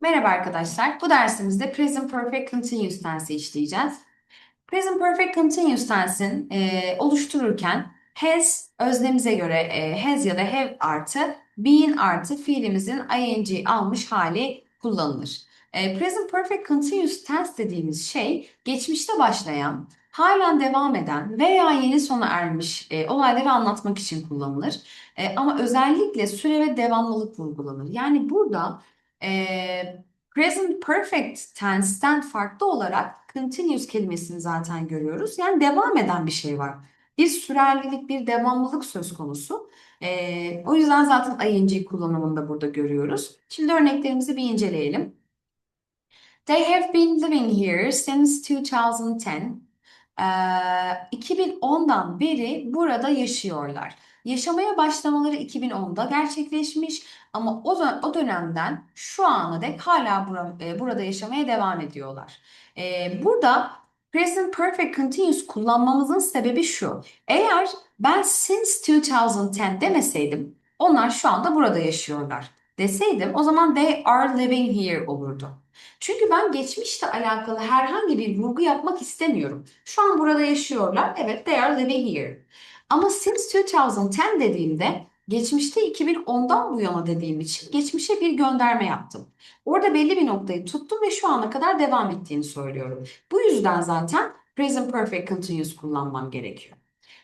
Merhaba arkadaşlar. Bu dersimizde Present Perfect Continuous Tense'i işleyeceğiz. Present Perfect Continuous Tense'in e, oluştururken has öznemize göre e, has ya da have artı been artı fiilimizin ing almış hali kullanılır. E, Present Perfect Continuous Tense dediğimiz şey geçmişte başlayan, halen devam eden veya yeni sona ermiş e, olayları anlatmak için kullanılır. E, ama özellikle süre ve devamlılık vurgulanır. Yani burada e, present perfect tense'ten farklı olarak continuous kelimesini zaten görüyoruz. Yani devam eden bir şey var. Bir sürerlilik, bir devamlılık söz konusu. E, o yüzden zaten ing kullanımını da burada görüyoruz. Şimdi örneklerimizi bir inceleyelim. They have been living here since 2010. Ee, 2010'dan beri burada yaşıyorlar. Yaşamaya başlamaları 2010'da gerçekleşmiş ama o, o dönemden şu ana dek hala bura, e, burada yaşamaya devam ediyorlar. Ee, burada present perfect continuous kullanmamızın sebebi şu. Eğer ben since 2010 demeseydim onlar şu anda burada yaşıyorlar deseydim o zaman they are living here olurdu. Çünkü ben geçmişle alakalı herhangi bir vurgu yapmak istemiyorum. Şu an burada yaşıyorlar. Evet, they are living here. Ama since 2010 dediğimde geçmişte 2010'dan bu yana dediğim için geçmişe bir gönderme yaptım. Orada belli bir noktayı tuttum ve şu ana kadar devam ettiğini söylüyorum. Bu yüzden zaten present perfect continuous kullanmam gerekiyor.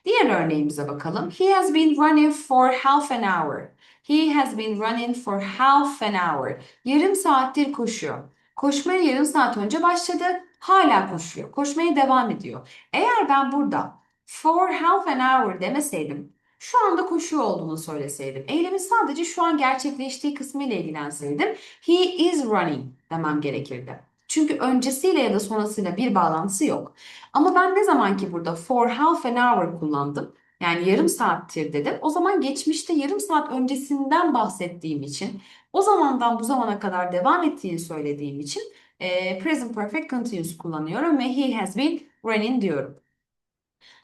Diğer örneğimize bakalım. He has been running for half an hour. He has been running for half an hour. Yarım saattir koşuyor. Koşmaya yarım saat önce başladı. Hala koşuyor. Koşmaya devam ediyor. Eğer ben burada for half an hour demeseydim, şu anda koşuyor olduğunu söyleseydim, eylemin sadece şu an gerçekleştiği kısmıyla ilgilenseydim, he is running demem gerekirdi. Çünkü öncesiyle ya da sonrasıyla bir bağlantısı yok. Ama ben ne zaman ki burada for half an hour kullandım, yani yarım saattir dedim. O zaman geçmişte yarım saat öncesinden bahsettiğim için o zamandan bu zamana kadar devam ettiğini söylediğim için e, present perfect continuous kullanıyorum ve he has been running diyorum.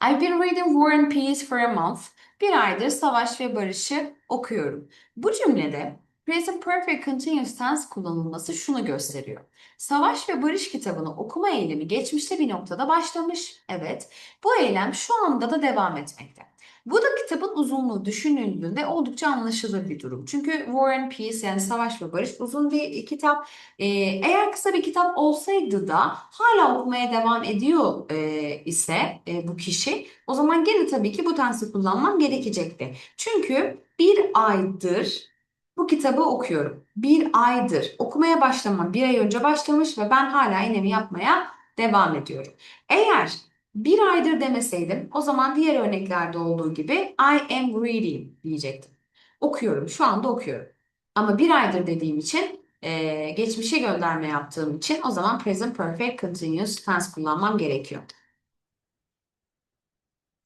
I've been reading War and Peace for a month. Bir aydır Savaş ve Barış'ı okuyorum. Bu cümlede present perfect continuous tense kullanılması şunu gösteriyor. Savaş ve Barış kitabını okuma eylemi geçmişte bir noktada başlamış. Evet. Bu eylem şu anda da devam etmekte. Bu da kitabın uzunluğu düşünüldüğünde oldukça anlaşılır bir durum. Çünkü War and Peace yani Savaş ve Barış uzun bir kitap. Ee, eğer kısa bir kitap olsaydı da hala okumaya devam ediyor e, ise e, bu kişi o zaman gene tabii ki bu tensi kullanmam gerekecekti. Çünkü bir aydır bu kitabı okuyorum. Bir aydır okumaya başlamam bir ay önce başlamış ve ben hala inemi yapmaya devam ediyorum. Eğer bir aydır demeseydim o zaman diğer örneklerde olduğu gibi I am reading diyecektim. Okuyorum, şu anda okuyorum. Ama bir aydır dediğim için e, geçmişe gönderme yaptığım için o zaman present perfect continuous tense kullanmam gerekiyor.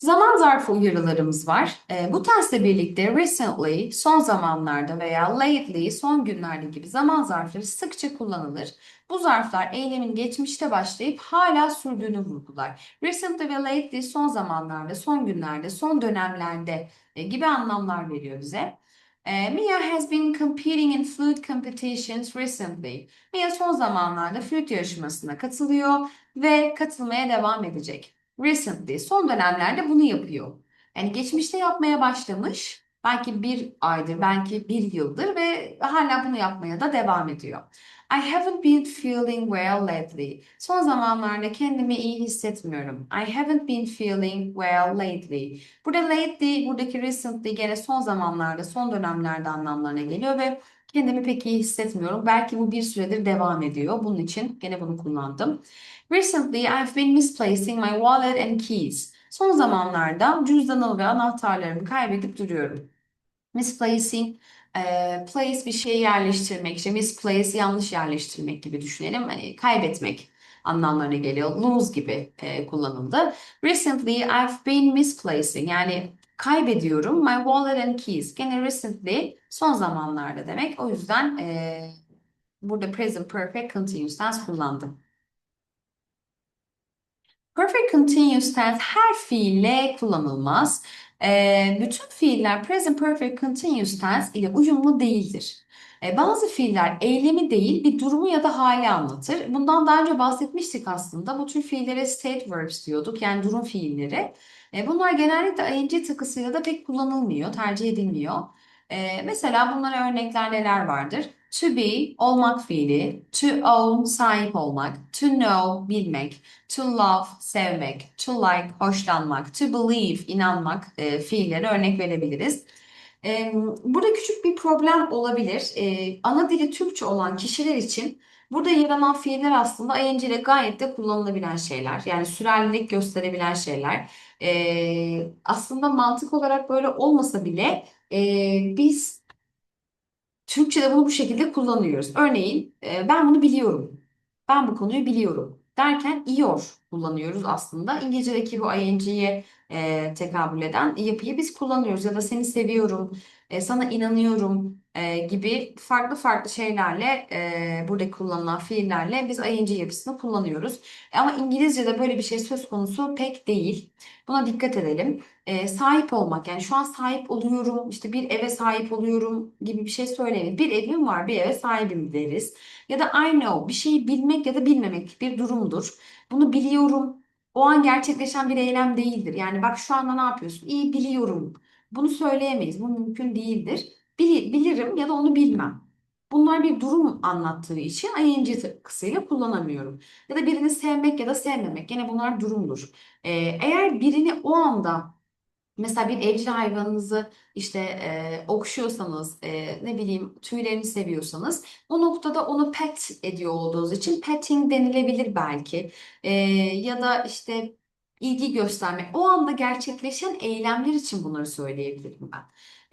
Zaman zarfı uyarılarımız var. E, bu tensle birlikte recently, son zamanlarda veya lately, son günlerde gibi zaman zarfları sıkça kullanılır. Bu zarflar eylemin geçmişte başlayıp hala sürdüğünü vurgular. Recently ve lately son zamanlarda, son günlerde, son dönemlerde e, gibi anlamlar veriyor bize. E, Mia has been competing in flute competitions recently. Mia son zamanlarda flüt yarışmasına katılıyor ve katılmaya devam edecek. Recently, son dönemlerde bunu yapıyor. Yani geçmişte yapmaya başlamış, belki bir aydır, belki bir yıldır ve hala bunu yapmaya da devam ediyor. I haven't been feeling well lately. Son zamanlarda kendimi iyi hissetmiyorum. I haven't been feeling well lately. Burada lately, buradaki recently gene son zamanlarda, son dönemlerde anlamlarına geliyor ve kendimi pek iyi hissetmiyorum. Belki bu bir süredir devam ediyor. Bunun için gene bunu kullandım. Recently I've been misplacing my wallet and keys. Son zamanlarda cüzdanımı ve anahtarlarımı kaybedip duruyorum. Misplacing, e, place bir şeyi yerleştirmek, işte misplace yanlış yerleştirmek gibi düşünelim. Hani kaybetmek anlamlarına geliyor. Lose gibi e, kullanıldı. Recently I've been misplacing yani kaybediyorum my wallet and keys. Gene recently son zamanlarda demek. O yüzden e, burada present perfect continuous tense kullandım. Perfect continuous tense her fiille kullanılmaz. Ee, bütün fiiller present perfect continuous tense ile uyumlu değildir. E, bazı fiiller eylemi değil bir durumu ya da hali anlatır. Bundan daha önce bahsetmiştik aslında. Bu tür fiillere state verbs diyorduk yani durum fiilleri. E, bunlar genellikle ing takısıyla da pek kullanılmıyor, tercih edilmiyor. E, mesela bunlara örnekler neler vardır? To be, olmak fiili. To own, sahip olmak. To know, bilmek. To love, sevmek. To like, hoşlanmak. To believe, inanmak e, fiilleri örnek verebiliriz. Burada küçük bir problem olabilir. Ana dili Türkçe olan kişiler için burada yer alan fiiller aslında ing ile gayet de kullanılabilen şeyler. Yani sürerlilik gösterebilen şeyler. Aslında mantık olarak böyle olmasa bile biz Türkçe'de bunu bu şekilde kullanıyoruz. Örneğin ben bunu biliyorum. Ben bu konuyu biliyorum derken iyor kullanıyoruz aslında. İngilizce'deki bu ing'ye e, tekabül eden yapıyı biz kullanıyoruz. Ya da seni seviyorum, e, sana inanıyorum e, gibi farklı farklı şeylerle e, burada kullanılan fiillerle biz ing yapısını kullanıyoruz. E, ama İngilizce'de böyle bir şey söz konusu pek değil. Buna dikkat edelim. E, sahip olmak yani şu an sahip oluyorum işte bir eve sahip oluyorum gibi bir şey söyleyelim. Bir evim var bir eve sahibim deriz. Ya da I know bir şeyi bilmek ya da bilmemek bir durumdur. Bunu biliyorum. O an gerçekleşen bir eylem değildir. Yani bak şu anda ne yapıyorsun? İyi biliyorum. Bunu söyleyemeyiz. Bu mümkün değildir. Bili- bilirim ya da onu bilmem. Bunlar bir durum anlattığı için ing kısıyla kullanamıyorum. Ya da birini sevmek ya da sevmemek. Yine bunlar durumdur. Ee, eğer birini o anda Mesela bir evcil hayvanınızı işte e, okşuyorsanız, e, ne bileyim tüylerini seviyorsanız o noktada onu pet ediyor olduğunuz için petting denilebilir belki. E, ya da işte ilgi göstermek. O anda gerçekleşen eylemler için bunları söyleyebilirim ben.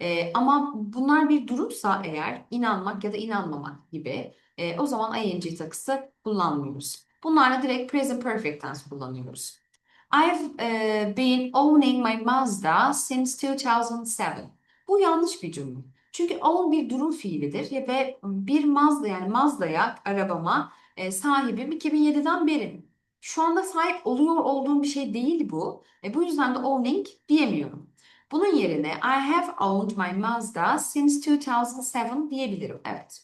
E, ama bunlar bir durumsa eğer inanmak ya da inanmamak gibi e, o zaman ing takısı kullanmıyoruz. Bunlarla direkt present perfect tense kullanıyoruz. I've uh, been owning my Mazda since 2007. Bu yanlış bir cümle. Çünkü own bir durum fiilidir ve bir Mazda yani Mazda'ya arabama e, sahibim 2007'den beri. Şu anda sahip oluyor olduğum bir şey değil bu. E, bu yüzden de owning diyemiyorum. Bunun yerine I have owned my Mazda since 2007 diyebilirim. Evet.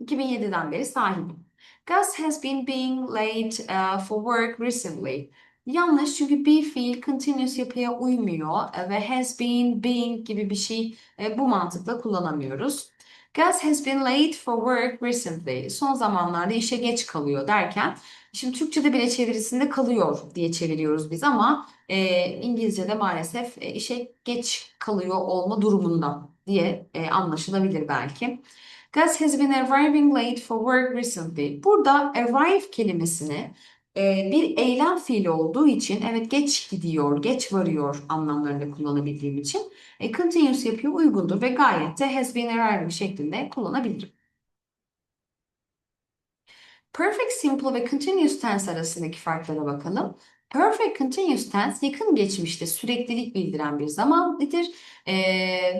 2007'den beri sahibim. Gus has been being late uh, for work recently. Yanlış çünkü be fiil continuous yapıya uymuyor e, ve has been, being gibi bir şey e, bu mantıkla kullanamıyoruz. Gus has been late for work recently. Son zamanlarda işe geç kalıyor derken şimdi Türkçe'de bile çevirisinde kalıyor diye çeviriyoruz biz ama e, İngilizce'de maalesef e, işe geç kalıyor olma durumunda diye e, anlaşılabilir belki. Gus has been arriving late for work recently. Burada arrive kelimesini e, bir eylem fiili olduğu için evet geç gidiyor, geç varıyor anlamlarında kullanabildiğim için e, continuous yapıyor uygundur ve gayet de has been arriving şeklinde kullanabilirim. Perfect simple ve continuous tense arasındaki farklara bakalım. Perfect continuous tense yakın geçmişte süreklilik bildiren bir zamandır e,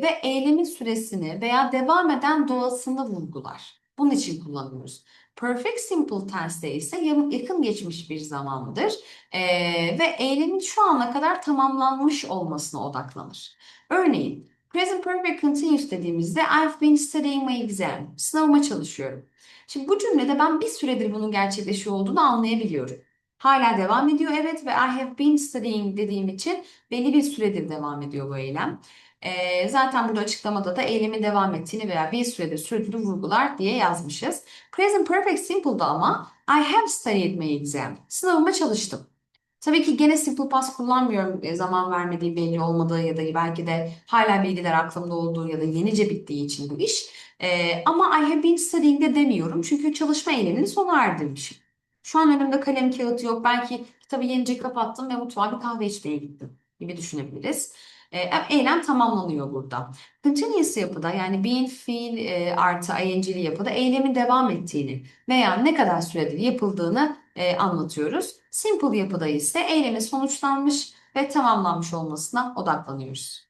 ve eylemin süresini veya devam eden doğasını vurgular. Bunun için kullanıyoruz. Perfect simple tense'de ise yakın geçmiş bir zamandır e, ve eylemin şu ana kadar tamamlanmış olmasına odaklanır. Örneğin present perfect continuous dediğimizde I've been studying my exam. Sınavıma çalışıyorum. Şimdi bu cümlede ben bir süredir bunun gerçekleşiyor olduğunu anlayabiliyorum. Hala devam ediyor evet ve I have been studying dediğim için belli bir süredir devam ediyor bu eylem. Ee, zaten burada açıklamada da eylemin devam ettiğini veya bir süredir sürdüğünü vurgular diye yazmışız. Present Perfect Simple'da ama I have studied my exam. Sınavıma çalıştım. Tabii ki gene simple past kullanmıyorum e, zaman vermediği belli olmadığı ya da belki de hala bilgiler aklımda olduğu ya da yenice bittiği için bu iş. Ee, ama I have been studying de demiyorum çünkü çalışma eylemini sona erdirmişim. Şu an önümde kalem kağıt yok. Belki kitabı yenice kapattım ve mutfağa bir kahve içmeye gittim gibi düşünebiliriz. E, eylem tamamlanıyor burada. Continuous yapıda yani being fiil e, artı ing'li yapıda eylemin devam ettiğini veya ne kadar süredir yapıldığını e, anlatıyoruz. Simple yapıda ise eylemin sonuçlanmış ve tamamlanmış olmasına odaklanıyoruz.